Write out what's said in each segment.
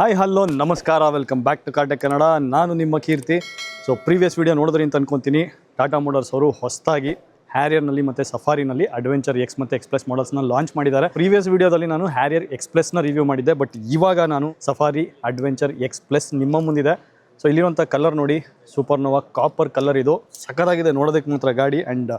Hi hello ನಮಸ್ಕಾರ welcome back to Kaate Kannada. ನಾನು ನಿಮ್ಮ ಕೀರ್ತಿ. ಸೊ ಪ್ರೀವಿಯಸ್ ವಿಡಿಯೋ ನೋಡಿದ್ರಿ ಅಂತ ಅನ್ಕೊಂತೀನಿ. ಟಾಟಾ ಮೋಟರ್ಸ್ ಅವರು ಹೊಸದಾಗಿ ಹ್ಯಾರಿಯರ್ನಲ್ಲಿ ಮತ್ತು ಸಫಾರಿನಲ್ಲಿ ಅಡ್ವೆಂಚರ್ ಎಕ್ಸ್ ಮತ್ತು ಎಕ್ಸ್ಪ್ರೆಸ್ ಮಾಡಲ್ಸ್ನ ಲಾಂಚ್ ಮಾಡಿದ್ದಾರೆ. ಪ್ರೀವಿಯಸ್ ವಿಡಿಯೋದಲ್ಲಿ ನಾನು ಹ್ಯಾರಿಯರ್ ಎಕ್ಸ್ಪ್ರೆಸ್ನ ರಿವ್ಯೂ ಮಾಡಿದ್ದೆ ಬಟ್ ಇವಾಗ ನಾನು ಸಫಾರಿ ಅಡ್ವೆಂಚರ್ ಎಕ್ಸ್ಪ್ರೆಸ್ ನಿಮ್ಮ ಮುಂದಿದೆ. ಸೊ ಇಲ್ಲಿರುವಂಥ ಕಲರ್ ನೋಡಿ ಸೂಪರ್ನೋವಾ ಕಾಪರ್ ಕಲರ್ ಇದು. ಸಖತ್ತಾಗಿದೆ, ನೋಡೋದಕ್ಕೆ ಮಾತ್ರ ಗಾಡಿ ಆ್ಯಂಡ್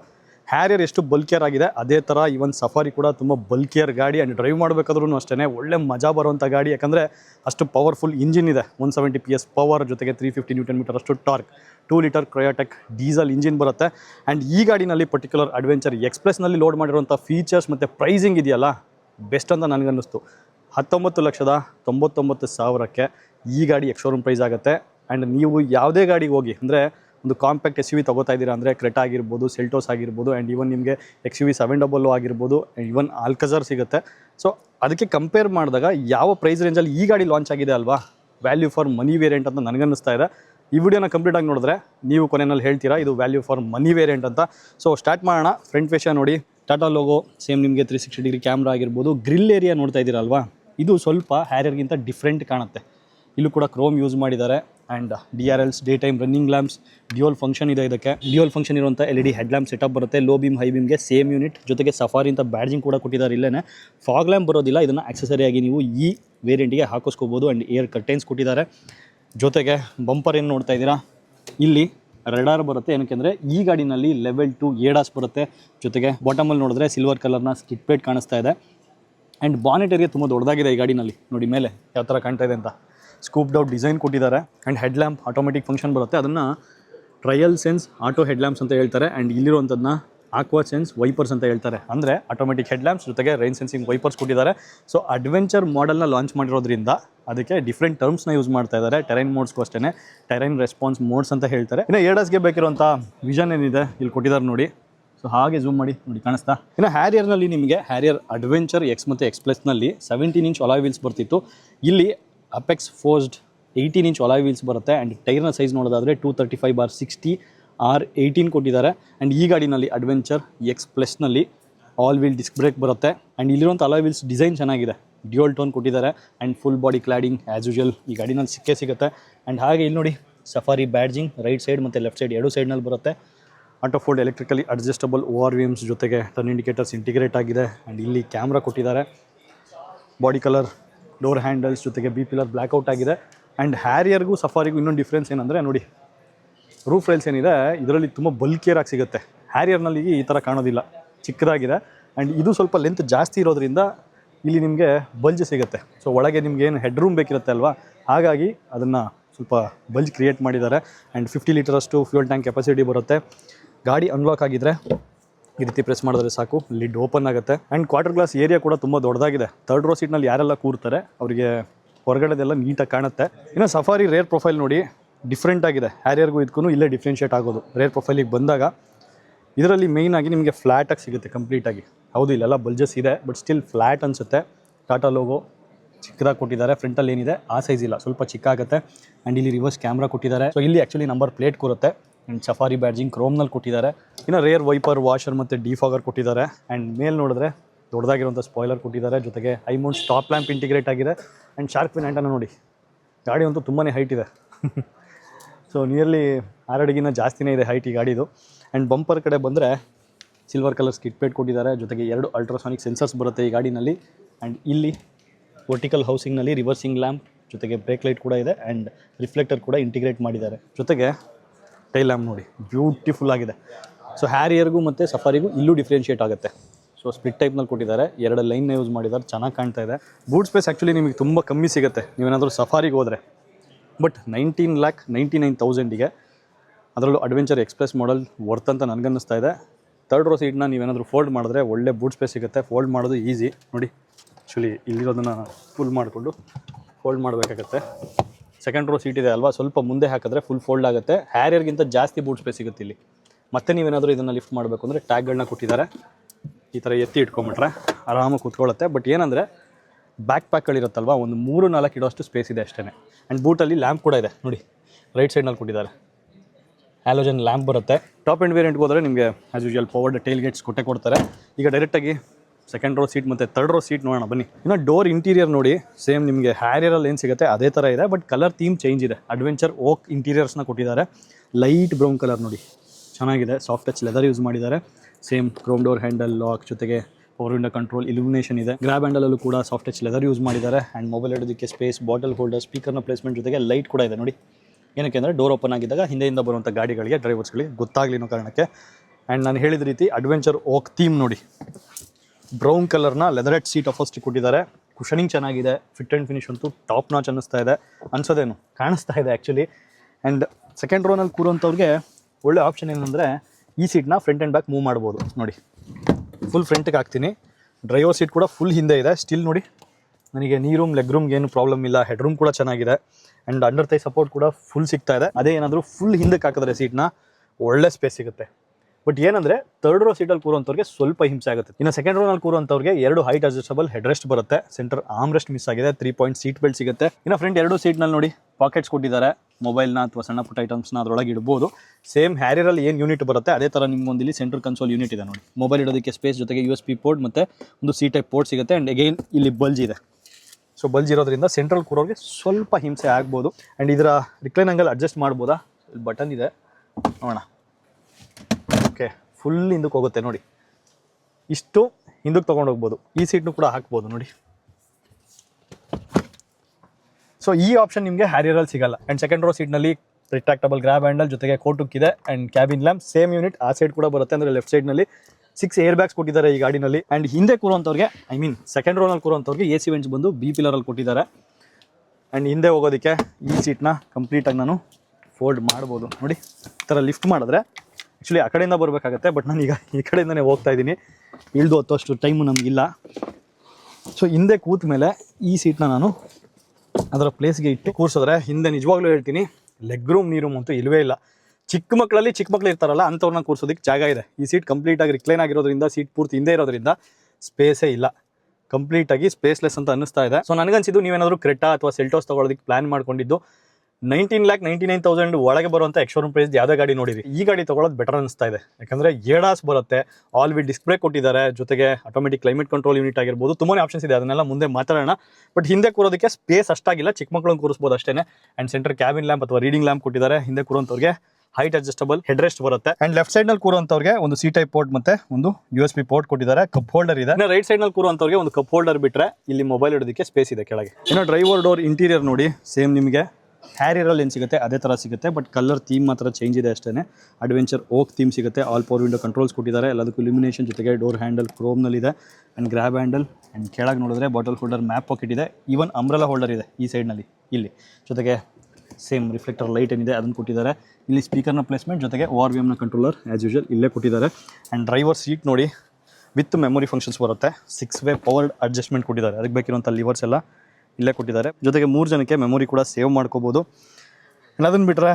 ಹ್ಯಾರಿಯರ್ ಎಷ್ಟು ಬಲ್ಕಿಯರ್ ಆಗಿದೆ, ಅದೇ ಥರ ಒಂದು ಸಫಾರಿ ಕೂಡ ತುಂಬ ಬಲ್ಕಿಯರ್ ಗಾಡಿ ಆ್ಯಂಡ್ ಡ್ರೈವ್ ಮಾಡಬೇಕಾದ್ರೂ ಅಷ್ಟೇ ಒಳ್ಳೆ ಮಜಾ ಬರುವಂಥ ಗಾಡಿ, ಯಾಕಂದರೆ ಅಷ್ಟು ಪವರ್ಫುಲ್ ಇಂಜಿನ್ ಇದೆ. One seventy P S power ಜೊತೆಗೆ ತ್ರೀ ಫಿಫ್ಟಿ ನ್ಯೂಟನ್ ಮೀಟರ್ ಅಷ್ಟು torque two litre Kryotec diesel engine ಬರುತ್ತೆ. ಆ್ಯಂಡ್ ಈ ಗಾಡಿನಲ್ಲಿ ಪರ್ಟಿಕ್ಯುಲರ್ ಅಡ್ವೆಂಚರ್ ಎಕ್ಸ್ಪ್ರೆಸ್ನಲ್ಲಿ ಲೋಡ್ ಮಾಡಿರುವಂಥ ಫೀಚರ್ಸ್ ಮತ್ತು ಪ್ರೈಸಿಂಗ್ ಇದೆಯಲ್ಲ ಬೆಸ್ಟ್ ಅಂತ ನನಗನ್ನಿಸ್ತು. ಹತ್ತೊಂಬತ್ತು ಲಕ್ಷದ ತೊಂಬತ್ತೊಂಬತ್ತು ಸಾವಿರಕ್ಕೆ ಈ ಗಾಡಿ ಎಕ್ಸ್ ಶೋರೂಮ್ ಪ್ರೈಸ್ ಆಗುತ್ತೆ. ಆ್ಯಂಡ್ ನೀವು ಯಾವುದೇ ಗಾಡಿಗೆ ಹೋಗಿ, ಅಂದರೆ ಒಂದು ಕಾಂಪ್ಯಾಕ್ಟ್ ಎಸ್ ಯು ವಿ ತೊಗೋತಾ ಇದ್ದೀರಾ ಅಂದರೆ ಕ್ರೆಟ್ ಆಗಿರ್ಬೋದು ಸೆಲ್ಟೋಸ್ ಆಗಿರ್ಬೋದು ಆ್ಯಂಡ್ ಇವನ್ ನಿಮಗೆ X U V seven double ಆಗಿರ್ಬೋದು ಇವನ್ ಆಲ್ಕಜರ್ ಸಿಗುತ್ತೆ. ಸೊ ಅದಕ್ಕೆ ಕಂಪೇರ್ ಮಾಡಿದಾಗ ಯಾವ ಪ್ರೈಸ್ ರೇಂಜಲ್ಲಿ ಈ ಗಾಡಿ ಲಾಂಚ್ ಆಗಿದೆ ಅಲ್ವಾ? ವ್ಯಾಲ್ಯೂ ಫಾರ್ ಮನಿ ವೇರಿಯಂಟ್ ಅಂತ ನನಗನ್ನಿಸ್ತಾ ಇದೆ. ಈ ವಿಡಿಯೋನ ಕಂಪ್ಲೀಟ್ ಆಗಿ ನೋಡಿದ್ರೆ ನೀವು ಕೊನೆಯಲ್ಲಿ ಹೇಳ್ತೀರಾ ಇದು ವ್ಯಾಲ್ಯೂ ಫಾರ್ ಮನಿ ವೇರಿಯಂಟ್ ಅಂತ. ಸೊ ಸ್ಟಾರ್ಟ್ ಮಾಡೋಣ. ಫ್ರಂಟ್ ಫೇಶ ನೋಡಿ. ಟಾಟಾ ಲೋಗೋ ಸೇಮ್ ನಿಮಗೆ ತ್ರೀ ಸಿಕ್ಸ್ಟಿ ಡಿಗ್ರಿ ಕ್ಯಾಮ್ರಾ ಆಗಿರ್ಬೋದು. ಗ್ರಿಲ್ ಏರಿಯಾ ನೋಡ್ತಾ ಇದ್ದೀರಲ್ವಾ? ಇದು ಸ್ವಲ್ಪ ಹ್ಯಾರಿಯರ್ಗಿಂತ ಡಿಫ್ರೆಂಟ್ ಕಾಣುತ್ತೆ. ಇಲ್ಲೂ ಕೂಡ ಕ್ರೋಮ್ ಯೂಸ್ ಮಾಡಿದ್ದಾರೆ. And D R Ls day time running lamps dual function ಇದೆ ಇದಕ್ಕೆ. ಡ್ಯೂಯಲ್ ಫಂಕ್ಷನ್ ಇರುವಂಥ L E D head lamp setup ಬರುತ್ತೆ. ಲೋ ಬೀಮ್ ಹೈ ಬೀಮ್ಗೆ ಸೇಮ್ ಯೂನಿಟ್ ಜೊತೆಗೆ ಸಫಾರಿ ಅಂತ ಬ್ಯಾಡ್ಜಿಂಗ್ ಕೂಡ ಕೊಟ್ಟಿದ್ದಾರೆ ಇಲ್ಲೇ ಫಾಗ್ ಲ್ಯಾಂಪ್ ಬರೋದಿಲ್ಲ. ಇದನ್ನು ಆಗಿ ನೀವು ಈ ವೇರಿಯಂಟಿಗೆ ಹಾಕಿಸ್ಕೋಬೋದು ಆ್ಯಂಡ್ ಏರ್ ಕರ್ಟೈನ್ಸ್ ಕೊಟ್ಟಿದ್ದಾರೆ. ಜೊತೆಗೆ ಬಂಪರ್ ಏನು ನೋಡ್ತಾ ಇದ್ದೀರಾ? ಇಲ್ಲಿ ರೆಡಾರ್ ಬರುತ್ತೆ. ಏನಕ್ಕೆಂದರೆ ಈ ಗಾಡಿನಲ್ಲಿ ಲೆವೆಲ್ ಟು ಏಡಾಸ್ ಬರುತ್ತೆ. ಜೊತೆಗೆ ಬಾಟಮಲ್ಲಿ ನೋಡಿದ್ರೆ ಸಿಲ್ವರ್ ಕಲರ್ನ ಸ್ಕಿಟ್ ಪ್ಲೇಟ್ ಕಾಣಿಸ್ತಾ ಇದೆ. ಆ್ಯಂಡ್ ಬಾನೆಟ್ ಏರಿಯಾ ತುಂಬ ದೊಡ್ಡದಾಗಿದೆ ಈ ಗಾಡಿನಲ್ಲಿ. ನೋಡಿ ಮೇಲೆ ಯಾವ ಥರ ಕಾಣ್ತಾ ಇದೆ ಅಂತ. ಸ್ಕೂಪ್ಡ್ ಔಟ್ ಡಿಸೈನ್ ಕೊಟ್ಟಿದ್ದಾರೆ. And head lamp automatic function ಬರುತ್ತೆ. ಅದನ್ನು trail sense auto head lamps ಅಂತ ಹೇಳ್ತಾರೆ. ಆ್ಯಂಡ್ ಇಲ್ಲಿರುವಂಥದ್ದನ್ನ ಆಕ್ವಾ ಸೆನ್ಸ್ ವೈಪರ್ಸ್ ಅಂತ ಹೇಳ್ತಾರೆ. ಅಂದರೆ ಆಟೋಮೆಟಿಕ್ ಹೆಡ್ ಲ್ಯಾಂಪ್ಸ್ ಜೊತೆಗೆ ರೈನ್ ಸೆನ್ಸಿಂಗ್ ವೈಪರ್ಸ್ ಕೊಟ್ಟಿದ್ದಾರೆ. ಸೊ ಅಡ್ವೆಂಚರ್ ಮಾಡೆಲ್ನ ಲಾಂಚ್ ಮಾಡಿರೋದ್ರಿಂದ ಅದಕ್ಕೆ ಡಿಫ್ರೆಂಟ್ ಟರ್ಮ್ಸ್ನ ಯೂಸ್ ಮಾಡ್ತಾ ಇದ್ದಾರೆ. ಟೆರೈನ್ ಮೋಡ್ಸ್ಗೂ ಅಷ್ಟೇ ಟೆರೈನ್ ರೆಸ್ಪಾನ್ಸ್ ಮೋಡ್ಸ್ ಅಂತ ಹೇಳ್ತಾರೆ. ಇನ್ನು ಏಡಸ್ಗೆ ಬೇಕಿರುವಂಥ ವಿಷನ್ ಏನಿದೆ ಇಲ್ಲಿ ಕೊಟ್ಟಿದ್ದಾರೆ ನೋಡಿ. ಸೊ ಹಾಗೆ ಝೂಮ್ ಮಾಡಿ. ನೋಡಿ, ಕಾಣಿಸ್ತಾ? ಇನ್ನು ಹ್ಯಾರಿಯರ್ನಲ್ಲಿ ನಿಮಗೆ ಹ್ಯಾರಿಯರ್ ಅಡ್ವೆಂಚರ್ ಎಕ್ಸ್ ಮತ್ತು ಎಕ್ಸ್ಪ್ಲೆಸ್ನಲ್ಲಿ ಸೆವೆಂಟೀನ್ ಇಂಚ್ ಅಲಾಯ್ ವೀಲ್ಸ್ ಬರ್ತಿತ್ತು. ಇಲ್ಲಿ apex forced eighteen inch alloy wheels ಬರುತ್ತೆ. ಆ್ಯಂಡ್ ಟೈರ್ನ ಸೈಜ್ ನೋಡೋದಾದರೆ two thirty five bar sixty R eighteen ಕೊಟ್ಟಿದ್ದಾರೆ. ಆ್ಯಂಡ್ ಈ ಗಾಡಿನಲ್ಲಿ ಅಡ್ವೆಂಚರ್ ಎಕ್ಸ್ ಪ್ಲಸ್ನಲ್ಲಿ ಆಲ್ ವೀಲ್ ಡಿಸ್ಕ್ ಬ್ರೇಕ್ ಬರುತ್ತೆ. ಆ್ಯಂಡ್ ಇಲ್ಲಿರುವಂಥ ಅಲಾಯ್ ವೀಲ್ಸ್ ಡಿಸೈನ್ ಚೆನ್ನಾಗಿದೆ. ಡ್ಯೂಯಲ್ ಟೋನ್ ಕೊಟ್ಟಿದ್ದಾರೆ. And full body cladding as usual ಈ ಗಾಡಿನಲ್ಲಿ ಸಿಕ್ಕೇ ಸಿಗುತ್ತೆ. ಆ್ಯಂಡ್ ಹಾಗೆ ಇಲ್ಲಿ ನೋಡಿ ಸಫಾರಿ ಬ್ಯಾಡ್ಜಿಂಗ್ ರೈಟ್ ಸೈಡ್ ಮತ್ತು ಲೆಫ್ಟ್ ಸೈಡ್ ಎರಡು ಸೈಡ್ನಲ್ಲಿ ಬರುತ್ತೆ. Auto fold electrically adjustable O R V Ms ಜೊತೆಗೆ ಟರ್ನ್ ಇಂಡಿಕೇಟರ್ಸ್ ಇಂಟಿಗ್ರೇಟ್ ಆಗಿದೆ. ಆ್ಯಂಡ್ ಇಲ್ಲಿ ಕ್ಯಾಮ್ರಾ ಕೊಟ್ಟಿದ್ದಾರೆ. ಬಾಡಿ ಕಲರ್ ಡೋರ್ ಹ್ಯಾಂಡಲ್ಸ್ ಜೊತೆಗೆ ಬಿ ಪಿಲರ್ ಬ್ಲ್ಯಾಕ್ಔಟ್ ಆಗಿದೆ. ಆ್ಯಂಡ್ ಹ್ಯಾರಿಯರ್ಗೂ ಸಫಾರಿಗೂ ಇನ್ನೊಂದು ಡಿಫ್ರೆನ್ಸ್ ಏನಂದರೆ, ನೋಡಿ ರೂಫ್ ರೈಲ್ಸ್ ಏನಿದೆ, ಇದರಲ್ಲಿ ತುಂಬ ಬಲ್ಕಿಯರ್ ಆಗಿ ಸಿಗುತ್ತೆ. ಹ್ಯಾರಿಯರ್ನಲ್ಲಿ ಈ ಥರ ಕಾಣೋದಿಲ್ಲ. ಚಿಕ್ಕದಾಗಿದೆ. ಆ್ಯಂಡ್ ಇದು ಸ್ವಲ್ಪ ಲೆಂತ್ ಜಾಸ್ತಿ ಇರೋದ್ರಿಂದ ಇಲ್ಲಿ ನಿಮಗೆ ಬಲ್ಜ್ ಸಿಗುತ್ತೆ. ಸೊ ಒಳಗೆ ನಿಮ್ಗೆ ಏನು ಹೆಡ್ ರೂಮ್ ಬೇಕಿರುತ್ತೆ ಅಲ್ವಾ? ಹಾಗಾಗಿ ಅದನ್ನು ಸ್ವಲ್ಪ ಬಲ್ಜ್ ಕ್ರಿಯೇಟ್ ಮಾಡಿದ್ದಾರೆ. ಆ್ಯಂಡ್ ಫಿಫ್ಟಿ ಲೀಟರಷ್ಟು ಫ್ಯೂಯಲ್ ಟ್ಯಾಂಕ್ ಕೆಪಾಸಿಟಿ ಬರುತ್ತೆ. ಗಾಡಿ ಅನ್ಲಾಕ್ ಆಗಿದ್ರೆ ಈ ರೀತಿ ಪ್ರೆಸ್ ಮಾಡಿದ್ರೆ ಸಾಕು. ಲಿಡ್ ಓಪನ್ ಆಗುತ್ತೆ. ಆ್ಯಂಡ್ ಕ್ವಾರ್ಟರ್ ಗ್ಲಾಸ್ ಏರಿಯಾ ಕೂಡ ತುಂಬ ದೊಡ್ಡದಾಗಿದೆ. ಥರ್ಡ್ ರೋ ಸೀಟ್ನಲ್ಲಿ ಯಾರೆಲ್ಲ ಕೂರ್ತಾರೆ, ಅವರಿಗೆ ಹೊರಗಡೆದೆಲ್ಲ ನೀಟಾಗಿ ಕಾಣುತ್ತೆ. ಇನ್ನು ಸಫಾರಿ ರೇರ್ ಪ್ರೊಫೈಲ್ ನೋಡಿ ಡಿಫ್ರೆಂಟ್ ಆಗಿದೆ. ಹ್ಯಾರಿಯರ್ಗೂ ಇದಕ್ಕೂ ಇಲ್ಲೇ ಡಿಫ್ರೆನ್ಷಿಯೇಟ್ ಆಗೋದು. ರೇರ್ ಪ್ರೊಫೈಲಿಗೆ ಬಂದಾಗ ಇದರಲ್ಲಿ ಮೇಯ್ನಾಗಿ ನಿಮಗೆ ಫ್ಲ್ಯಾಟಾಗಿ ಸಿಗುತ್ತೆ ಕಂಪ್ಲೀಟಾಗಿ ಹೌದು, ಇಲ್ಲೆಲ್ಲ ಬಲ್ಜಸ್ ಇದೆ ಬಟ್ ಸ್ಟಿಲ್ ಫ್ಲ್ಯಾಟ್ ಅನಿಸುತ್ತೆ. ಟಾಟಾ ಲೋಗೋ ಚಿಕ್ಕದಾಗಿ ಕೊಟ್ಟಿದ್ದಾರೆ. ಫ್ರಂಟಲ್ಲಿ ಏನಿದೆ? ಆ ಸೈಜ್ ಇಲ್ಲ. ಸ್ವಲ್ಪ ಚಿಕ್ಕ ಆಗುತ್ತೆ ಆ್ಯಂಡ್ ಇಲ್ಲಿ ರಿವರ್ಸ್ ಕ್ಯಾಮ್ರಾ ಕೊಟ್ಟಿದ್ದಾರೆ. ಸೊ ಇಲ್ಲಿ ಆ್ಯಕ್ಚುಲಿ ನಂಬರ್ ಪ್ಲೇಟ್ ಕೂರುತ್ತೆ ಆ್ಯಂಡ್ ಸಫಾರಿ ಬ್ಯಾಡ್ಜಿಂಗ್ ಕ್ರೋಮ್ನಲ್ಲಿ ಕೊಟ್ಟಿದ್ದಾರೆ. ಇನ್ನು ರೇರ್ ವೈಪರ್ ವಾಷರ್ ಮತ್ತು ಡಿಫಾಗರ್ ಕೊಟ್ಟಿದ್ದಾರೆ. ಆ್ಯಂಡ್ ಮೇಲೆ ನೋಡಿದ್ರೆ ದೊಡ್ಡದಾಗಿರುವಂಥ ಸ್ಪಾಯ್ಲರ್ ಕೊಟ್ಟಿದ್ದಾರೆ. ಜೊತೆಗೆ high mount stop lamp integrate ಆಗಿದೆ. ಆ್ಯಂಡ್ ಶಾರ್ಕ್ ಪಿನ್ ಆ್ಯಂಟನ್ನು ನೋಡಿ. ಗಾಡಿ ಅಂತೂ ತುಂಬಾ ಹೈಟ್ ಇದೆ. ಸೊ ನಿಯರ್ಲಿ ಆರಡಿಗಿನ ಜಾಸ್ತಿನೇ ಇದೆ ಹೈಟ್ ಈ ಗಾಡಿದು. ಆ್ಯಂಡ್ ಬಂಪರ್ ಕಡೆ ಬಂದರೆ ಸಿಲ್ವರ್ ಕಲರ್ ಸ್ಕಿಟ್ ಪ್ಲೇಟ್ ಕೊಟ್ಟಿದ್ದಾರೆ. ಜೊತೆಗೆ ಎರಡು ಅಲ್ಟ್ರಾಸಾನಿಕ್ ಸೆನ್ಸರ್ಸ್ ಬರುತ್ತೆ ಈ ಗಾಡಿನಲ್ಲಿ. ಆ್ಯಂಡ್ ಇಲ್ಲಿ ವರ್ಟಿಕಲ್ ಹೌಸಿಂಗ್ನಲ್ಲಿ ರಿವರ್ಸಿಂಗ್ ಲ್ಯಾಂಪ್ ಜೊತೆಗೆ ಬ್ರೇಕ್ ಲೈಟ್ ಕೂಡ ಇದೆ. ಆ್ಯಂಡ್ ರಿಫ್ಲೆಕ್ಟರ್ ಕೂಡ ಇಂಟಿಗ್ರೇಟ್ ಮಾಡಿದ್ದಾರೆ. ಜೊತೆಗೆ ಟೈಲ್ ನೋಡಿ. ಬ್ಯೂಟಿಫುಲ್ ಆಗಿದೆ. ಸೊ ಹ್ಯಾರಿಯರ್ಗೂ ಮತ್ತು ಸಫಾರಿಗೂ ಇಲ್ಲೂ ಡಿಫ್ರೆನ್ಷಿಯೇಟ್ ಆಗುತ್ತೆ. ಸೊ ಸ್ಪ್ಲಿಟ್ ಟೈಪ್ನಲ್ಲಿ ಕೊಟ್ಟಿದ್ದಾರೆ. ಎರಡು ಲೈನ್ನ ಯೂಸ್ ಮಾಡಿದ್ದಾರೆ. ಚೆನ್ನಾಗಿ ಕಾಣ್ತಾ ಇದೆ. ಬೂಟ್ ಸ್ಪೇಸ್ ಆ್ಯಕ್ಚುಲಿ ನಿಮಗೆ ತುಂಬ ಕಮ್ಮಿ ಸಿಗುತ್ತೆ. ನೀವೇನಾದರೂ ಸಫಾರಿಗೆ ಹೋದರೆ. But nineteen lakh ninety nine ತೌಸಂಡಿಗೆ ಅದರಲ್ಲೂ ಅಡ್ವೆಂಚರ್ ಎಕ್ಸ್ಪ್ರೆಸ್ ಮಾಡಲ್ ವರ್ತ್ ಅಂತ ನನಗನ್ನಿಸ್ತಾ ಇದೆ. ತರ್ಡ್ ರೋ ಸೀಟ್ನ ನೀವೇನಾದರೂ ಫೋಲ್ಡ್ ಮಾಡಿದ್ರೆ ಒಳ್ಳೆ ಬೂಟ್ ಸ್ಪೇಸ್ ಸಿಗುತ್ತೆ. ಫೋಲ್ಡ್ ಮಾಡೋದು ಈಸಿ ನೋಡಿ ಆ್ಯಕ್ಚುಲಿ ಇಲ್ಲಿರೋದನ್ನು ಫುಲ್ ಮಾಡಿಕೊಂಡು ಫೋಲ್ಡ್ ಮಾಡಬೇಕಾಗತ್ತೆ. ಸೆಕೆಂಡ್ ರೋ ಸೀಟ್ ಇದೆ ಅಲ್ವಾ? ಸ್ವಲ್ಪ ಮುಂದೆ ಹಾಕಿದ್ರೆ ಫುಲ್ ಫೋಲ್ಡ್ ಆಗುತ್ತೆ. ಹ್ಯಾರಿಯರ್ಗಿಂತ ಜಾಸ್ತಿ ಬೂಟ್ ಸ್ಪೇಸ್ ಸಿಗುತ್ತೆ ಇಲ್ಲಿ. ಮತ್ತೆ ನೀವೇನಾದರೂ ಇದನ್ನು ಲಿಫ್ಟ್ ಮಾಡಬೇಕು ಅಂದರೆ ಟ್ಯಾಗ್ಗಳನ್ನ ಕೊಟ್ಟಿದ್ದಾರೆ. ಈ ಥರ ಎತ್ತಿ ಇಟ್ಕೊಂಬಿಟ್ರೆ ಆರಾಮಾಗಿ ಕೂತ್ಕೊಳ್ಳುತ್ತೆ ಬಟ್ ಏನಂದರೆ ಬ್ಯಾಕ್ ಪ್ಯಾಕ್ಗಳಿರುತ್ತಲ್ವ ಒಂದು ಮೂರು, ನಾಲ್ಕು ಇಡೋಷ್ಟು ಸ್ಪೇಸ್ ಇದೆ ಅಷ್ಟೇ ಆ್ಯಂಡ್ ಬೂಟಲ್ಲಿ ಲ್ಯಾಂಪ್ ಕೂಡ ಇದೆ. ನೋಡಿ ರೈಟ್ ಸೈಡ್ನಲ್ಲಿ ಕೊಟ್ಟಿದ್ದಾರೆ. ಆ್ಯಲೋಜನ್ ಲ್ಯಾಂಪ್ ಬರುತ್ತೆ. ಟಾಪ್ ಆ್ಯಂಡ್ ವೇರಿಯಂಟ್ಗೆ ಹೋದರೆ ನಿಮಗೆ as usual powered tail gates ಕೊಟ್ಟೆ ಕೊಡ್ತಾರೆ. ಈಗ ಡೈರೆಕ್ಟಾಗಿ ಸೆಕೆಂಡ್ ರೋ ಸೀಟ್ ಮತ್ತು ತರ್ಡ್ ರೋ ಸೀಟ್ ನೋಡೋಣ, ಬನ್ನಿ. ಇನ್ನು ಡೋರ್ ಇಂಟೀರಿಯರ್ ನೋಡಿ ಸೇಮ್ ನಿಮಗೆ ಹ್ಯಾರಿಯರಲ್ಲಿ ಏನು ಸಿಗುತ್ತೆ, ಅದೇ ಥರ ಇದೆ ಬಟ್ ಕಲರ್ ಥೀಮ್ ಚೇಂಜ್ ಇದೆ. ಅಡ್ವೆಂಚರ್ ಓಕ್ ಇಂಟೀರಿಯರ್ಸ್ನ ಕೊಟ್ಟಿದ್ದಾರೆ. ಲೈಟ್ ಬ್ರೌನ್ ಕಲರ್ ನೋಡಿ. ಚೆನ್ನಾಗಿದೆ ಸಾಫ್ಟ್ ಟಚ್ ಲೆದರ್ ಯೂಸ್ ಮಾಡಿದ್ದಾರೆ. Same chrome door handle lock ಜೊತೆಗೆ ಪವರ್ ವಿಂಡೋ ಕಂಟ್ರೋಲ್ ಇಲ್ಯುಮಿನೇಷನ್ ಇದೆ. ಗ್ರಾಬ್ ಹ್ಯಾಂಡಲಲ್ಲೂ ಕೂಡ ಸಾಫ್ಟ್ ಟಚ್ ಲೆದರ್ ಯೂಸ್ ಮಾಡಿದ್ದಾರೆ. ಆ್ಯಂಡ್ ಮೊಬೈಲ್ ಇಡೋದಕ್ಕೆ ಸ್ಪೇಸ್ ಬಾಟಲ್ ಹೋಲ್ಡರ್ ಸ್ಪೀಕರ್ನ ಪ್ಲೇಸ್ಮೆಂಟ್ ಜೊತೆಗೆ ಲೈಟ್ ಕೂಡ ಇದೆ ನೋಡಿ. ಏನಕ್ಕೆ ಅಂದರೆ ಡೋರ್ ಓಪನ್ ಆಗಿದ್ದಾಗ ಹಿಂದೆಯಿಂದ ಬರುವಂಥ ಗಾಡಿಗಳಿಗೆ ಡ್ರೈವರ್ಸ್ಗಳಿಗೆ ಅನ್ನೋ ಕಾರಣಕ್ಕೆ. ಆ್ಯಂಡ್ ನಾನು ಹೇಳಿದ ರೀತಿ ಅಡ್ವೆಂಚರ್ ಓಕ್ ಥೀಮ್ ನೋಡಿ. ಬ್ರೌನ್ ಕಲರ್ನ ಲೆದರೆಟ್ ಸೀಟ್ ಫಸ್ಟ್ ಕೊಟ್ಟಿದ್ದಾರೆ. ಕುಷನಿಂಗ್ ಚೆನ್ನಾಗಿದೆ ಫಿಟ್ ಆ್ಯಂಡ್ ಫಿನಿಶ್ ಅಂತೂ ಟಾಪ್ ನಾಚ್ ಅನ್ನಿಸ್ತಾ ಇದೆ. ಅನ್ಸೋದೇನು? ಕಾಣಿಸ್ತಾ ಇದೆ ಆ್ಯಕ್ಚುಲಿ ಆ್ಯಂಡ್ ಸೆಕೆಂಡ್ ರೋನಲ್ಲಿ ಕೂರುವಂಥವ್ರಿಗೆ ಒಳ್ಳೆ ಆಪ್ಷನ್ ಏನಂದರೆ ಈ ಸೀಟ್ನ ಫ್ರಂಟ್ ಆ್ಯಂಡ್ ಬ್ಯಾಕ್ ಮೂವ್ ಮಾಡ್ಬೋದು. ನೋಡಿ ಫುಲ್ ಫ್ರಂಟಿಗೆ ಹಾಕ್ತೀನಿ. ಡ್ರೈವರ್ ಸೀಟ್ ಕೂಡ ಫುಲ್ ಹಿಂದೆ ಇದೆ. ಸ್ಟಿಲ್ ನೋಡಿ, ನನಗೆ ನೀ ರೂಮ್ ಲೆಗ್ ರೂಮ್ಗೆ ಏನು ಪ್ರಾಬ್ಲಮ್ ಇಲ್ಲ. ಹೆಡ್ ರೂಮ್ ಕೂಡ ಚೆನ್ನಾಗಿದೆ. ಆ್ಯಂಡ್ ಅಂಡರ್ ತೈ ಸಪೋರ್ಟ್ ಕೂಡ ಫುಲ್ ಸಿಗ್ತಾ ಇದೆ. ಅದೇ ಏನಾದರೂ ಫುಲ್ ಹಿಂದಕ್ಕೆ ಹಾಕಿದ್ರೆ ಸೀಟ್ನ ಒಳ್ಳೆ ಸ್ಪೇಸ್ ಸಿಗುತ್ತೆ. ಬಟ್ ಏನಂದ್ರೆ ತರ್ಡ್ ರೋ ಸೀಟಲ್ಲಿ ಕೂರುವಂಥವ್ರಿಗೆ ಸ್ವಲ್ಪ ಹಿಂಸೆ ಆಗುತ್ತೆ. ಇನ್ನು ಸೆಕೆಂಡ್ ರೋನಲ್ಲಿ ಕೂರುವಂಥವ್ರಿಗೆ ಎರಡು ಹೈಟ್ ಅಡ್ಜಸ್ಟಬಲ್ ಹೆಡ್ ರೆಸ್ಟ್ ಬರುತ್ತೆ. ಸೆಂಟರ್ ಆರ್ಮ್ ರೆಸ್ಟ್ ಮಿಸ್ ಆಗಿದೆ ತ್ರೀ ಪಾಯಿಂಟ್ ಸೀಟ್ ಬೆಲ್ಟ್ ಸಿಗುತ್ತೆ. ಇನ್ನು ಫ್ರೆಂಡ್ ಎರಡು ಸೀಟ್ನಲ್ಲಿ ನೋಡಿ ಪಾಕೆಟ್ಸ್ ಕೊಟ್ಟಿದ್ದಾರೆ. ಮೊಬೈಲ್ನ ಅಥವಾ ಸಣ್ಣ ಪುಟ್ಟ ಐಟಮ್ಸ್ನ ಅದರೊಳಗೆ ಇಡ್ಬೋದು. ಸೇಮ್ ಹ್ಯಾರಿಯರಲ್ಲಿ ಏನು ಯೂನಿಟ್ ಬರುತ್ತೆ, ಅದೇ ಥರ ನಿಮ್ಗೊಂದು ಇಲ್ಲಿ ಸೆಂಟ್ರಲ್ ಕನ್ಸೋಲ್ ಯೂನಿಟ್ ಇದೆ ನೋಡಿ. ಮೊಬೈಲ್ ಇಡೋದಕ್ಕೆ ಸ್ಪೇಸ್ ಜೊತೆಗೆ ಯು ಎಸ್ ಪಿ ಪೋರ್ಟ್ ಮತ್ತು ಒಂದು ಸಿ ಟೈಪ್ ಪೋರ್ಟ್ ಸಿಗುತ್ತೆ. ಆ್ಯಂಡ್ ಅಗೈನ್ ಇಲ್ಲಿ ಬಲ್ಜ್ ಇದೆ. ಸೊ ಬಲ್ಜ್ ಇರೋದ್ರಿಂದ ಸೆಂಟ್ರಲ್ ಕೂರೋರಿಗೆ ಸ್ವಲ್ಪ ಹಿಂಸೆ ಆಗ್ಬೋದು. ಆ್ಯಂಡ್ ಇದರ ರಿಕ್ಲೈನ್ ಅಂಗಲ್ ಅಡ್ಜಸ್ಟ್ ಮಾಡ್ಬೋದಾ? ಬಟನ್ ಇದೆ. ನೋಡೋಣ. ಫುಲ್ ಹಿಂದಕ್ಕೆ ಹೋಗುತ್ತೆ, ನೋಡಿ. ಇಷ್ಟು ಹಿಂದಕ್ಕೆ ತೊಗೊಂಡು ಹೋಗ್ಬೋದು. ಈ ಸೀಟ್ನು ಕೂಡ ಹಾಕ್ಬೋದು, ನೋಡಿ. ಸೊ ಈ ಆಪ್ಷನ್ ನಿಮಗೆ ಹ್ಯಾರಿಯರಲ್ಲಿ ಸಿಗಲ್ಲ. ಆ್ಯಂಡ್ ಸೆಕೆಂಡ್ ರೋ ಸೀಟ್ನಲ್ಲಿ ರಿಟ್ರಾಕ್ಟಬಲ್ ಗ್ರಾಬ್ ಹ್ಯಾಂಡಲ್ ಜೊತೆಗೆ ಕೋಟುಕ್ ಇದೆ and cabin lamp same unit ಆ ಸೈಡ್ ಕೂಡ ಬರುತ್ತೆ, ಅಂದರೆ ಲೆಫ್ಟ್ ಸೈಡ್ನಲ್ಲಿ ಸಿಕ್ಸ್ ಏರ್ ಬ್ಯಾಗ್ಸ್ ಕೊಟ್ಟಿದ್ದಾರೆ ಈ ಗಾಡಿನಲ್ಲಿ. ಆ್ಯಂಡ್ ಹಿಂದೆ ಕೂರುವಂಥವ್ರಿಗೆ ಐ ಮೀನ್ ಸೆಕೆಂಡ್ ರೋನಲ್ಲಿ ಕೂರುವಂಥವ್ರಿಗೆ ಎ ಸಿ ವೆಂಚ್ ಬಂದು ಬಿ ಪಿಲರಲ್ಲಿ ಕೊಟ್ಟಿದ್ದಾರೆ. ಆ್ಯಂಡ್ ಹಿಂದೆ ಹೋಗೋದಕ್ಕೆ ಈ ಸೀಟ್ನ ಕಂಪ್ಲೀಟಾಗಿ ನಾನು ಫೋಲ್ಡ್ ಮಾಡ್ಬೋದು, ನೋಡಿ. ಈ ಥರ ಲಿಫ್ಟ್ ಮಾಡಿದ್ರೆ ಆ್ಯಕ್ಚುಲಿ ಆ ಕಡೆಯಿಂದ ಬರಬೇಕಾಗತ್ತೆ ಬಟ್ ನಾನು ಈಗ ಈ ಕಡೆಯಿಂದನೇ ಹೋಗ್ತಾ ಇದ್ದೀನಿ. ಇಳಿದು ಹತ್ತೋಷ್ಟು ಟೈಮು ನಮಗಿಲ್ಲ. ಸೊ ಹಿಂದೆ ಕೂತ ಮೇಲೆ ಈ ಸೀಟ್ನ ನಾನು ಅದರ ಪ್ಲೇಸ್ಗೆ ಇಟ್ಟು ಕೂರ್ಸಿದ್ರೆ ಹಿಂದೆ ನಿಜವಾಗ್ಲೂ ಹೇಳ್ತೀನಿ ಲೆಗ್ ರೂಮ್ ನೀರು ಅಂತೂ ಇಲ್ಲವೇ ಇಲ್ಲ. ಚಿಕ್ಕ ಮಕ್ಕಳಲ್ಲಿ ಚಿಕ್ಕ ಮಕ್ಕಳು ಇರ್ತಾರಲ್ಲ, ಅಂಥವ್ರನ್ನ ಕೂರ್ಸೋದಕ್ಕೆ ಜಾಗ ಇದೆ. ಈ ಸೀಟ್ ಕಂಪ್ಲೀಟಾಗಿ ರಿಕ್ಲೈನ್ ಆಗಿರೋದ್ರಿಂದ ಸೀಟ್ ಪೂರ್ತಿ ಹಿಂದೆ ಇರೋದ್ರಿಂದ ಸ್ಪೇಸೇ ಇಲ್ಲ. ಕಂಪ್ಲೀಟಾಗಿ ಸ್ಪೇಸ್ಲೆಸ್ ಅಂತ ಅನ್ನಿಸ್ತಾ ಇದೆ. ಸೊ ನನಗನ್ಸಿದ್ದು ನೀವೇನಾದರೂ ಕ್ರೆಟಾ ಅಥವಾ ಸೆಲ್ಟೋಸ್ ತೊಗೊಳೋದಕ್ಕೆ ಪ್ಲಾನ್ ಮಾಡ್ಕೊಂಡಿದ್ದು nineteen lakh ninety nine thousand ಒಳಗೆ ಬರುವಂಥ ಎಕ್ಸ್ಶೋರೂಮ್ ಪ್ರೈಸ್ ಯಾವುದೇ ಗಾಡಿ ನೋಡಿರಿ. ಈ ಗಾಡಿ ತಗೊಳ್ಳೋದು ಬೆಟರ್ ಅನಿಸ್ತಾ ಇದೆ. ಯಾಕಂದರೆ ಏಡಾಸ್ ಬರುತ್ತೆ ಆಲ್ ವಿ ಡಿಸ್ಪ್ಲೇ ಕೊಟ್ಟಿದ್ದಾರೆ, ಜೊತೆಗೆ ಆಟೋಮೆಟಿಕ್ ಕ್ಲೈಮೇಟ್ ಕಂಟ್ರೋಲ್ ಯೂನಿಟ್ ಆಗಿರ್ಬೋದು ತುಂಬಾ ಆಪ್ಷನ್ಸ್ ಇದೆ. ಅದನ್ನೆಲ್ಲ ಮುಂದೆ ಮಾತಾಡೋಣ. ಬಟ್ ಹಿಂದೆ ಕೂರೋದಕ್ಕೆ ಸ್ಪೇಸ್ ಅಷ್ಟಾಗಿಲ್ಲ, ಚಿಕ್ಕ ಮಕ್ಕಳು ಕೂರಿಸ್ಬೋದು ಅಷ್ಟೇ ಆ್ಯಂಡ್ ಸೆಂಟರ್ ಕ್ಯಾಬಿನ್ ಲ್ಯಾಂಪ್ ಅಥವಾ ರೀಡಿಂಗ್ ಲ್ಯಾಂಪ್ ಕೊಟ್ಟಿದ್ದಾರೆ. ಹಿಂದೆ ಕೂರುವಂಥವ್ರಿಗೆ ಹೈಟ್ ಅಡ್ಜಸ್ಟಬಲ್ ಹೆಡ್ ರೆಸ್ಟ್ ಬರುತ್ತೆ. ಅಂಡ್ ಲೆಫ್ಟ್ ಸೈಡ್ನಲ್ಲಿ ಕೂರುವಂತವ್ರಿಗೆ ಒಂದು ಸಿ ಟೈಪ್ ಪೋರ್ಟ್ ಮತ್ತೆ ಒಂದು ಯು ಎಸ್ ಪಿ ಪೋರ್ಟ್ ಕೊಟ್ಟಿದ್ದಾರೆ. ಕಪ್ ಹೋಲ್ಡರ್ ಇದೆ. ರೈಟ್ ಸೈಡ್ನಲ್ಲಿ ಕೂರುವಂತವ್ರಿಗೆ ಒಂದು ಕಪ್ ಹೋಲ್ಡರ್ ಬಿಟ್ರೆ ಇಲ್ಲಿ ಮೊಬೈಲ್ ಇಡೋದಕ್ಕೆ ಸ್ಪೇಸ್ ಇದೆ ಕೆಳಗೆ. ಇನ್ನು ಡ್ರೈವರ್ ಡೋರ್ ಇಂಟೀರಿಯರ್ ನೋಡಿ ಸೇಮ್ ನಿಮಗೆ. ಹ್ಯಾರಿಯರಲ್ಲಿ ಏನು ಸಿಗುತ್ತೆ? ಅದೇ ಥರ ಸಿಗುತ್ತೆ ಬಟ್ ಕಲರ್ ಥೀಮ್ ಮಾತ್ರ ಚೇಂಜ್ ಇದೆ ಅಷ್ಟೇ ಅಡ್ವೆಂಚರ್ ಓಕ್ ಥೀಮ್ ಸಿಗುತ್ತೆ. ಆಲ್ ಪವರ್ ವಿಂಡೋ ಕಂಟ್ರೋಲ್ಸ್ ಕೊಟ್ಟಿದ್ದಾರೆ. ಎಲ್ಲದಕ್ಕೂ ಇಲ್ಯುಮಿನೇಷನ್ ಜೊತೆಗೆ ಡೋರ್ ಹ್ಯಾಂಡಲ್ ಕ್ರೋಮ್ನಲ್ಲಿದೆ ಆ್ಯಂಡ್ ಗ್ರ್ಯಾಬ್ ಹ್ಯಾಂಡಲ್ ಆ್ಯಂಡ್ ಕೆಳಗೆ ನೋಡಿದ್ರೆ ಬಾಟಲ್ ಹೋಲ್ಡರ್ ಮ್ಯಾಪ್ ಪಾಕೆಟ್ ಇದೆ. ಈವನ್ ಅಂಬ್ರಲಾ ಹೋಲ್ಡರ್ ಇದೆ ಈ ಸೈಡ್ನಲ್ಲಿ ಇಲ್ಲಿ. ಜೊತೆಗೆ ಸೇಮ್ ರಿಫ್ಲೆಕ್ಟರ್ ಲೈಟ್ ಏನಿದೆ, ಅದನ್ನು ಕೊಟ್ಟಿದ್ದಾರೆ. ಇಲ್ಲಿ ಸ್ಪೀಕರ್ನ ಪ್ಲೇಸ್ಮೆಂಟ್ ಜೊತೆಗೆ ಆರ್ ವಿ ಎಮ್ನ ಕಂಟ್ರೋಲರ್ ಆ್ಯಸ್ ಯೂಶಲ್ ಇಲ್ಲೇ ಕೊಟ್ಟಿದ್ದಾರೆ. ಆ್ಯಂಡ್ ಡ್ರೈವರ್ ಸೀಟ್ ನೋಡಿ ವಿತ್ ಮೆಮೊರಿ ಫಂಕ್ಷನ್ಸ್ ಬರುತ್ತೆ. ಸಿಕ್ಸ್ ವೇ ಪವರ್ಡ್ ಅಡ್ಜಸ್ಟ್ಮೆಂಟ್ ಕೊಟ್ಟಿದ್ದಾರೆ. ಅದಕ್ಕೆ ಬೇಕಿರುವಂಥ ಲಿವರ್ಸ್ ಎಲ್ಲ. ಇಲ್ಲೇ ಕೊಟ್ಟಿದ್ದಾರೆ. ಜೊತೆಗೆ ಮೂರು ಜನಕ್ಕೆ ಮೆಮೊರಿ ಕೂಡ ಸೇವ್ ಮಾಡ್ಕೋಬೋದು. ಅದನ್ನು ಬಿಟ್ಟರೆ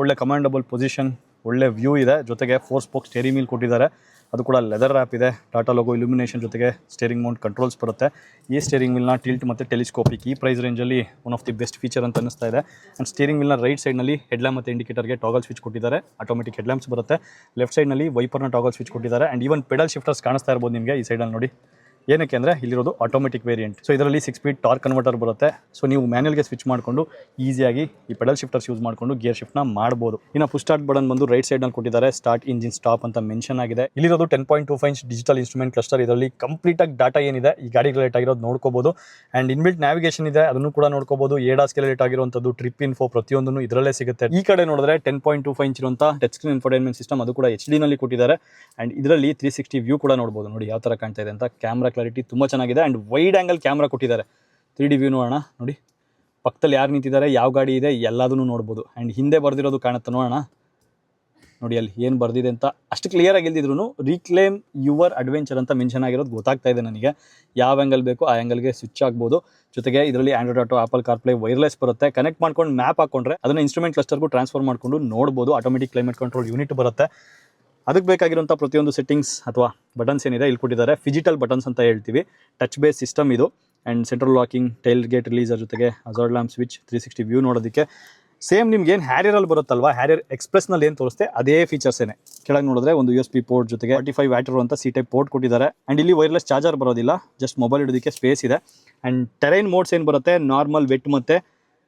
ಒಳ್ಳೆ ಕಮಾಂಡಬಲ್ ಪೊಸಿಷನ್ ಒಳ್ಳೆ ವ್ಯೂ ಇದೆ. ಜೊತೆಗೆ ಫೋರ್ ಸ್ಪೋಕ್ ಸ್ಟೇರಿಂಗ್ ಮೀಲ್ ಕೊಟ್ಟಿದ್ದಾರೆ. ಅದು ಕೂಡ ಲೆದರ್ ಆ್ಯಪ್ ಇದೆ. ಟಾಟಾ ಲೋಗೋ ಇಲ್ಯುಮಿನೇಷನ್ ಜೊತೆಗೆ ಸ್ಟೇರಿಂಗ್ ಮೌಂಟ್ ಕಂಟ್ರೋಲ್ಸ್ ಬರುತ್ತೆ. ಈ ಸ್ಟೇರಿಂಗ್ ಮಿಲ್ನ ಟಿಲ್ಟ್ ಮತ್ತು ಟೆಲಿಸ್ಕೋಪಿಕ್ ಈ ಪ್ರೈಸ್ ರೇಂಜಲ್ಲಿ one of the best feature ಅಂತ ಅನಿಸ್ತಾ ಇದೆ. ಆ್ಯಂಡ್ ಸ್ಟೇರಿಂಗ್ ಮಿಲ್ನ ರೈಟ್ ಸೈಡ್ನಲ್ಲಿ ಹೆಡ್ಲ್ಯಾಂಪ್ ಮತ್ತು ಇಂಡಿಕೇಟರ್ಗೆ ಟಾಗಲ್ ಸ್ವಿಚ್ ಕೊಟ್ಟಿದ್ದಾರೆ. ಆಟೋಮೆಟಿಕ್ ಹೆಡ್ಲ್ಯಾಂಪ್ಸ್ ಬರುತ್ತೆ. ಲೆಫ್ಟ್ ಸೈಡ್ನಲ್ಲಿ ವೈಪರ್ನ ಟಾಗಲ್ ಸ್ವಿಚ್ ಕೊಟ್ಟಿದ್ದಾರೆ. ಆ್ಯಂಡ್ ಈವನ್ ಪೆಡಲ್ ಶಿಫ್ಟರ್ಸ್ ಕಾಣಿಸ್ತಾ ಇರ್ಬೋದು ನಿಮಗೆ ಈ ಸೈಡಲ್ಲಿ ನೋಡಿ. ಏನಕ್ಕೆ ಅಂದರೆ ಇಲ್ಲಿರೋದು ಆಟೋಮೆಟಿಕ್ ವೇರಿಯಂಟ್ ಸೊ ಇದರಲ್ಲಿ ಸಿಕ್ಸ್ ಸ್ಪೀಡ್ ಟಾರ್ಕ್ ಕನ್ವರ್ಟರ್ ಬರುತ್ತೆ. ಸೊ ನೀವು ಮ್ಯಾನ್ಯಲ್ಗೆ ಸ್ವಿಚ್ ಮಾಡಿಕೊಂಡು ಈಸಿಯಾಗಿ ಈ ಪೆಡಲ್ ಶಿಫ್ಟರ್ಸ್ ಯೂಸ್ ಮಾಡಿಕೊಂಡು ಗಿಯರ್ ಶಿಫ್ಟ್ನ ಮಾಡ್ಬೋದು. ಇನ್ನು ಫುಲ್ ಸ್ಟಾರ್ಟ್ ಬಟನ್ ಬಂದು ರೈಟ್ ಸೈಡ್ನಲ್ಲಿ ಕೊಟ್ಟಿದ್ದಾರೆ. ಸ್ಟಾರ್ಟ್ ಇಂಜಿನ್ ಸ್ಟಾಪ್ ಅಂತ ಮೆನ್ಷನ್ ಆಗಿದೆ. ಇಲ್ಲಿರೋದು ten point two five digital instrument cluster ಇದರಲ್ಲಿ ಕಂಪ್ಲೀಟ್ ಆಗಿ ಡಾಟಾ ಏನಿದೆ, ಈ ಗಾಡಿ ರಿಲೇಟ್ ಆಗಿರೋದು ನೋಡ್ಕೋಬೋದು. ಆ್ಯಂಡ್ ಇನ್ಬಿಲ್ಟ್ ನ್ಯಾವಿಗೇಷನ್ ಇದೆ, ಅದನ್ನು ಕೂಡ ನೋಡ್ಕೋಬೋದು. ಏಡಾಸ್ಗೆ ರಿಲೇಟ್ ಆಗಿರುವಂಥದ್ದು ಟ್ರಿಪ್ ಇನ್ಫೋ ಪ್ರತಿಯೊಂದನ್ನು ಇದರಲ್ಲೇ ಸಿಗುತ್ತೆ. ಈ ಕಡೆ ನೋಡಿದ್ರೆ ಟೆನ್ ಪಾಯಿಂಟ್ ಟು ಫೈವ್ ಇರುವಂತ ಟಚ್ ಸ್ಕ್ರೀನ್ ಇನ್ಫೋಟೈನ್ಮೆಂಟ್ ಸಿಸ್ಟಮ್ ಅದು ಕೂಡ ಎಚ್ ಡಿನಲ್ಲಿ ಕೊಟ್ಟಿದ್ದಾರೆ. ಆ್ಯಂಡ್ ಇದರಲ್ಲಿ ತ್ರೀ ಸಿಕ್ಸ್ಟಿ ವ್ಯೂ ಕೂಡ ನೋಡಬಹುದು ನೋಡಿ ಯಾವ ಥರ ಕಾಣ್ತಾ ಇದೆ ಅಂತ ಕ್ಯಾಮ್ರಾ ಕ್ಲಾರಿಟಿ ತುಂಬ ಚೆನ್ನಾಗಿದೆ. ಆ್ಯಂಡ್ ವೈಡ್ ಆ್ಯಂಗಲ್ ಕ್ಯಾಮ್ರಾ ಕೊಟ್ಟಿದ್ದಾರೆ. ತ್ರೀ ಡಿ ವ್ಯೂ ನೋಡೋಣ. ನೋಡಿ. ಪಕ್ಕದಲ್ಲಿ ಯಾರು ನಿಂತಿದ್ದಾರೆ? ಯಾವ ಗಾಡಿ ಇದೆ? ಎಲ್ಲದನ್ನು ನೋಡ್ಬೋದು. ಆ್ಯಂಡ್ ಹಿಂದೆ ಬರೆದಿರೋದು ಕಾಣುತ್ತೆ. ನೋಡೋಣ. ನೋಡಿ ಅಲ್ಲಿ ಏನು ಬರೆದಿದೆ ಅಂತ. ಅಷ್ಟು ಕ್ಲಿಯರ್ ಆಗಿ ಇಲ್ದಿದ್ರು ರೀಕ್ಲೇಮ್ ಯುವರ್ ಅಡ್ವೆಂಚರ್ ಅಂತ ಮೆನ್ಷನ್ ಆಗಿರೋದು ಗೊತ್ತಾಗ್ತಾ ಇದೆ ನನಗೆ. ಯಾವ ಆ್ಯಂಗಲ್ ಬೇಕು ಆ ಆ್ಯಂಗಲ್ಗೆ ಸ್ವಿಚ್ ಆಗ್ಬೋದು. ಜೊತೆಗೆ ಇದರಲ್ಲಿ Android Auto Apple CarPlay wireless ಬರುತ್ತೆ. ಕನೆಕ್ಟ್ ಮಾಡ್ಕೊಂಡು ಮ್ಯಾಪ್ ಹಾಕೊಂಡ್ರೆ ಅದನ್ನ ಇನ್ಸ್ಟ್ರೂಮೆಂಟ್ ಕ್ಲಸ್ಟರ್ಗೂ ಟ್ರಾನ್ಸ್ಫರ್ ಮಾಡ್ಕೊಂಡು ನೋಡ್ಬೋದು. ಆಟೋಮೆಟಿಕ್ ಕ್ಲೈಮೇಟ್ ಕಂಟ್ರೋಲ್ ಯೂನಿಟ್ ಬರುತ್ತೆ. ಅದಕ್ಕೆ ಬೇಕಾಗಿರುವಂಥ ಪ್ರತಿಯೊಂದು ಸೆಟ್ಟಿಂಗ್ಸ್ ಅಥವಾ ಬಟನ್ಸ್ ಏನಿದೆ, ಇಲ್ಲಿ ಕೊಟ್ಟಿದ್ದಾರೆ. ಫಿಜಿಟಲ್ ಬಟನ್ಸ್ ಅಂತ ಹೇಳ್ತೀವಿ. ಟಚ್ ಬೇಸ್ ಸಿಸ್ಟಮ್ ಇದು. And central locking tail gate releaser ಜೊತೆಗೆ hazard lamp switch three sixty view ನೋಡೋದಕ್ಕೆ. ಸೇಮ್ ನಿಮ್ಗೆ ಏನು ಹ್ಯಾರಿಯರಲ್ಲಿ ಬರುತ್ತಲ್ವಾ? ಹ್ಯಾರಿಯರ್ ಎಕ್ಸ್ಪ್ರೆಸ್ನಲ್ಲಿ ಏನು ತೋರಿಸ್ತೆ ಅದೇ ಫೀಚರ್ಸೇನೆ ಕೆಳಗೆ ನೋಡಿದ್ರೆ ಒಂದು ಯು ಎಸ್ ಪಿ ಪೋರ್ಟ್ ಜೊತೆಗೆ ಫಾರ್ಟಿ ಫೈವ್ ವ್ಯಾಟರ್ ಅಂತ ಸಿ ಟೈಪ್ ಪೋರ್ಟ್ ಕೊಟ್ಟಿದ್ದಾರೆ. ಆ್ಯಂಡ್ ಇಲ್ಲಿ ವೈರ್ಲೆಸ್ ಚಾರ್ಜರ್ ಬರೋದಿಲ್ಲ. ಜಸ್ಟ್ ಮೊಬೈಲ್ ಇಡೋದಕ್ಕೆ ಸ್ಪೇಸ್ ಇದೆ. ಆ್ಯಂಡ್ ಟೆರೈನ್ ಮೋಡ್ಸ್ ಏನು ಬರುತ್ತೆ? ನಾರ್ಮಲ್ ವೆಟ್ ಮತ್ತು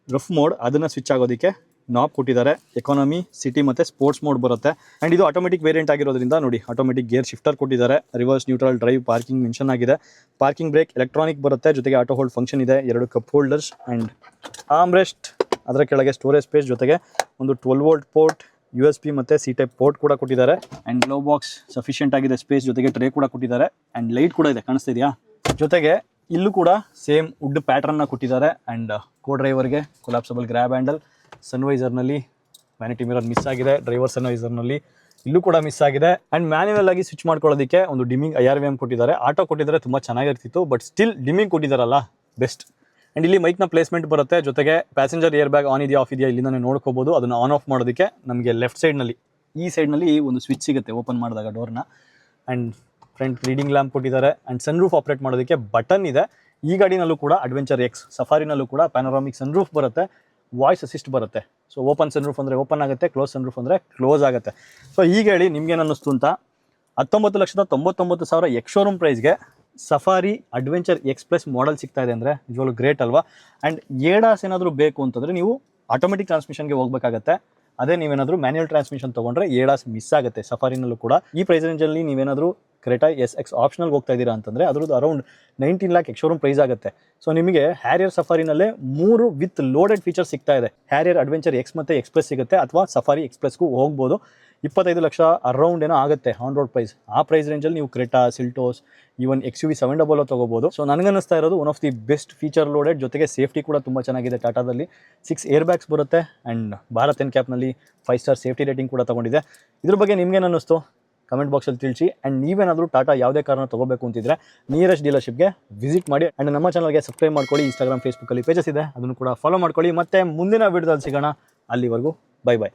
ರಫ್ ಮೋಡ್ ಅದನ್ನು ಸ್ವಿಚ್ ಆಗೋದಕ್ಕೆ ನಾಬ್ ಕೊಟ್ಟಿದ್ದಾರೆ ಎಕಾನಮಿ ಸಿಟಿ ಮತ್ತು ಸ್ಪೋರ್ಟ್ಸ್ ಮೋಡ್ ಬರುತ್ತೆ. ಆ್ಯಂಡ್ ಇದು ಆಟೋಮೆಟಿಕ್ ವೇರಿಯಂಟ್ ಆಗಿರೋದ್ರಿಂದ ನೋಡಿ ಆಟೋಮೆಟಿಕ್ ಗೇರ್ ಶಿಫ್ಟರ್ ಕೊಟ್ಟಿದ್ದಾರೆ reverse neutral drive parking mention ಆಗಿದೆ. ಪಾರ್ಕಿಂಗ್ ಬ್ರೇಕ್ ಎಲೆಕ್ಟ್ರಾನಿಕ್ ಬರುತ್ತೆ, ಜೊತೆಗೆ ಆಟೋ ಹೋಲ್ಡ್ ಫಂಕ್ಷನ್ ಇದೆ, ಎರಡು ಕಪ್ ಹೋಲ್ಡರ್ಸ್ ಆ್ಯಂಡ್ ಆಮ್ರೆಸ್ಟ್ ಅದರ ಕೆಳಗೆ ಸ್ಟೋರೇಜ್ ಸ್ಪೇಸ್ ಜೊತೆಗೆ ಒಂದು twelve volt port U S B ಮತ್ತು ಸಿ ಟೈಪ್ ಪೋರ್ಟ್ ಕೂಡ ಕೊಟ್ಟಿದ್ದಾರೆ. ಆ್ಯಂಡ್ ಗ್ಲೋ ಬಾಕ್ಸ್ ಸಫಿಷಿಯೆಂಟ್ ಆಗಿದೆ ಸ್ಪೇಸ್ ಜೊತೆಗೆ ಟ್ರೇ ಕೂಡ ಕೊಟ್ಟಿದ್ದಾರೆ. ಆ್ಯಂಡ್ ಲೈಟ್ ಕೂಡ ಇದೆ, ಕಾಣಿಸ್ತಿದೆಯಾ? ಜೊತೆಗೆ ಇಲ್ಲೂ ಕೂಡ ಸೇಮ್ ವುಡ್ ಪ್ಯಾಟ್ರನ್ನ ಕೊಟ್ಟಿದ್ದಾರೆ. ಆ್ಯಂಡ್ ಕೋ ಡ್ರೈವರ್ಗೆ ಕೊಲಾಪ್ಸಬಲ್ ಗ್ರ್ಯಾಬ್ ಹ್ಯಾಂಡಲ್ ಸನ್ವೈಸರ್ನಲ್ಲಿ ವ್ಯಾನಿಟಿ ಮಿರರ್ ಮಿಸ್ ಆಗಿದೆ. ಡ್ರೈವರ್ ಸನ್ವೈಸರ್ನಲ್ಲಿ ಇಲ್ಲೂ ಕೂಡ ಮಿಸ್ ಆಗಿದೆ. ಆ್ಯಂಡ್ ಮ್ಯಾನ್ಯಲ್ ಆಗಿ ಸ್ವಿಚ್ ಮಾಡ್ಕೊಳ್ಳೋದಕ್ಕೆ ಒಂದು dimming I R V M ಕೊಟ್ಟಿದ್ದಾರೆ. ಆಟೋ ಕೊಟ್ಟಿದ್ದಾರೆ ತುಂಬ ಚೆನ್ನಾಗಿರ್ತಿತ್ತು ಬಟ್ ಸ್ಟಿಲ್ ಡಿಮಿಂಗ್ ಕೊಟ್ಟಿದ್ದಾರಲ್ಲ ಬೆಸ್ಟ್ ಆ್ಯಂಡ್ ಇಲ್ಲಿ ಮೈಕ್ನ ಪ್ಲೇಸ್ಮೆಂಟ್ ಬರುತ್ತೆ. ಜೊತೆಗೆ ಪ್ಯಾಸೆಂಜರ್ ಏರ್ ಬ್ಯಾಗ್ ಆನ್ ಇದೆಯಾ ಆಫ್ ಇದೆಯಾ, ಇಲ್ಲಿಂದಾನೆ ನೋಡ್ಕೋಬೋದು. ಅದನ್ನು ಆನ್ ಆಫ್ ಮಾಡೋದಕ್ಕೆ ನಮಗೆ ಲೆಫ್ಟ್ ಸೈಡ್ನಲ್ಲಿ ಈ ಸೈಡ್ನಲ್ಲಿ ಒಂದು ಸ್ವಿಚ್ ಸಿಗುತ್ತೆ ಓಪನ್ ಮಾಡಿದಾಗ ಡೋರ್ನ ಆ್ಯಂಡ್ ಫ್ರಂಟ್ ರೀಡಿಂಗ್ ಲ್ಯಾಂಪ್ ಕೊಟ್ಟಿದ್ದಾರೆ. ಆ್ಯಂಡ್ ಸನ್ ರೂಫ್ ಆಪ್ರೇಟ್ ಮಾಡೋದಕ್ಕೆ ಬಟನ್ ಇದೆ. ಈ ಗಾಡಿನಲ್ಲೂ ಕೂಡ ಅಡ್ವೆಂಚರ್ ಎಕ್ಸ್ ಸಫಾರಿನಲ್ಲೂ ಕೂಡ ಪ್ಯಾನೋರಾಮಿಕ್ ಸನ್ ರೂಫ್ ಬರುತ್ತೆ. ವಾಯ್ಸ್ ಅಸಿಸ್ಟ್ ಬರುತ್ತೆ. ಸೊ ಓಪನ್ ಸನ್ ರೂಫ್ ಅಂದರೆ ಓಪನ್ ಆಗುತ್ತೆ ಕ್ಲೋಸ್ ಸನ್ ರೂಫ್ ಅಂದರೆ ಕ್ಲೋಸ್ ಆಗುತ್ತೆ. ಸೊ ಈಗ ಹೇಳಿ ನಿಮ್ಗೇನು ಅನ್ನಿಸ್ತು ಅಂತ, ಹತ್ತೊಂಬತ್ತು ಲಕ್ಷದ ತೊಂಬತ್ತೊಂಬತ್ತು ಸಾವಿರ ಎಕ್ಸ್ ಶೋರೂಮ್ ಪ್ರೈಸ್ಗೆ ಸಫಾರಿ ಅಡ್ವೆಂಚರ್ ಎಕ್ಸ್ಪ್ರೆಸ್ ಮಾಡೆಲ್ ಸಿಗ್ತಾ ಇದೆ ಅಂದರೆ ನಿಜವಾಗ್ಲೂ ಗ್ರೇಟ್ ಅಲ್ವಾ? ಆ್ಯಂಡ್ ಏಡಾಸ್ ಏನಾದರೂ ಬೇಕು ಅಂತಂದರೆ ನೀವು ಆಟೋಮೆಟಿಕ್ ಟ್ರಾನ್ಸ್ಮಿಷನ್ಗೆ ಹೋಗಬೇಕಾಗತ್ತೆ. ಅದೇ ನೀವೇನಾದರೂ ಮ್ಯಾನ್ಯಲ್ ಟ್ರಾನ್ಸ್ಮಿಷನ್ ತೊಗೊಂಡ್ರೆ ಏಡಾಸ್ ಮಿಸ್ ಆಗುತ್ತೆ. ಸಫಾರಿನಲ್ಲೂ ಕೂಡ. ಈ ಪ್ರೈಸ್ ರೇಂಜಲ್ಲಿ ನೀವೇನಾದರೂ ಕ್ರೆಟಾ ಎಸ್ ಎಕ್ಸ್ ಆಪ್ಷನಲ್ಗೆ ಹೋಗ್ತಾ ಇದ್ದೀರಾ ಅಂತಂದರೆ ಅದ್ರದ್ದು around nineteen lakh ex showroom price ಆಗುತ್ತೆ. ಸೊ ನಿಮಗೆ ಹ್ಯಾರಿಯರ್ ಸಫಾರಿನಲ್ಲೇ ಮೂರು ವಿತ್ ಲೋಡೆಡ್ ಫೀಚರ್ ಸಿಗ್ತಾ ಇದೆ. ಹ್ಯಾರಿಯರ್ ಅಡ್ವೆಂಚರ್ ಎಕ್ಸ್ ಮತ್ತು ಎಕ್ಸ್ಪ್ರೆಸ್ ಸಿಗುತ್ತೆ ಅಥವಾ ಸಫಾರಿ ಎಕ್ಸ್ಪ್ರೆಸ್ಗೂ ಹೋಗ್ಬೋದು. ಇಪ್ಪತ್ತೈದು ಲಕ್ಷ ಅರೌಂಡ್ ಏನೋ ಆಗುತ್ತೆ ಆನ್ ರೋಡ್ ಪ್ರೈಸ್ ಆ ಪ್ರೈಸ್ ರೇಂಜಲ್ಲಿ ನೀವು Creta Seltos even X U V seven double ತೊಗೋಬೋದು. ಸೊ ನನಗನ್ನಿಸ್ತಾ ಇರೋದು one of the best feature loaded ಜೊತೆಗೆ ಸೇಫ್ಟಿ ಕೂಡ ತುಂಬ ಚೆನ್ನಾಗಿದೆ ಟಾಟಾದಲ್ಲಿ ಸಿಕ್ಸ್ ಏರ್ ಬ್ಯಾಗ್ಸ್ ಬರುತ್ತೆ ಆ್ಯಂಡ್ ಭಾರತ್ ಎನ್ ಕ್ಯಾಪ್ನಲ್ಲಿ ಫೈವ್ ಸ್ಟಾರ್ ಸೇಫ್ಟಿ ರೇಟಿಂಗ್ ಕೂಡ ತೊಗೊಂಡಿದೆ. ಇದ್ರ ಬಗ್ಗೆ ನಿಮ್ಗೇನು ಅನ್ನಿಸ್ತು? ಕಮೆಂಟ್ ಬಾಕ್ಸಲ್ಲಿ ತಿಳಿಸಿ. ಆ್ಯಂಡ್ ನೀವೇನಾದರೂ ಟಾಟಾ ಯಾವುದೇ ಕಾರಣ ತೊಗೋಬೇಕು ಅಂತಿದ್ರೆ ನಿಯರೆಸ್ಟ್ ಡೀಲರ್ಶಿಪ್ಗೆ ವಿಸಿಟ್ ಮಾಡಿ. ಆ್ಯಂಡ್ ನಮ್ಮ ಚಾನಲ್ಗೆ ಸಬ್ಸ್ಕ್ರೈಬ್ ಮಾಡ್ಕೊಳ್ಳಿ. ಇನ್ಸ್ಟಾಗ್ರಾಮ್ ಫೇಸ್ಬುಕ್ಕಲ್ಲಿ ಪೇಜಸ್ ಇದೆ. ಅದನ್ನು ಕೂಡ ಫಾಲೋ ಮಾಡ್ಕೊಳ್ಳಿ. ಮತ್ತು ಮುಂದಿನ ವಿಡಿಯೋದಲ್ಲಿ ಸಿಗೋಣ. ಅಲ್ಲಿವರೆಗೂ ಬೈ ಬೈ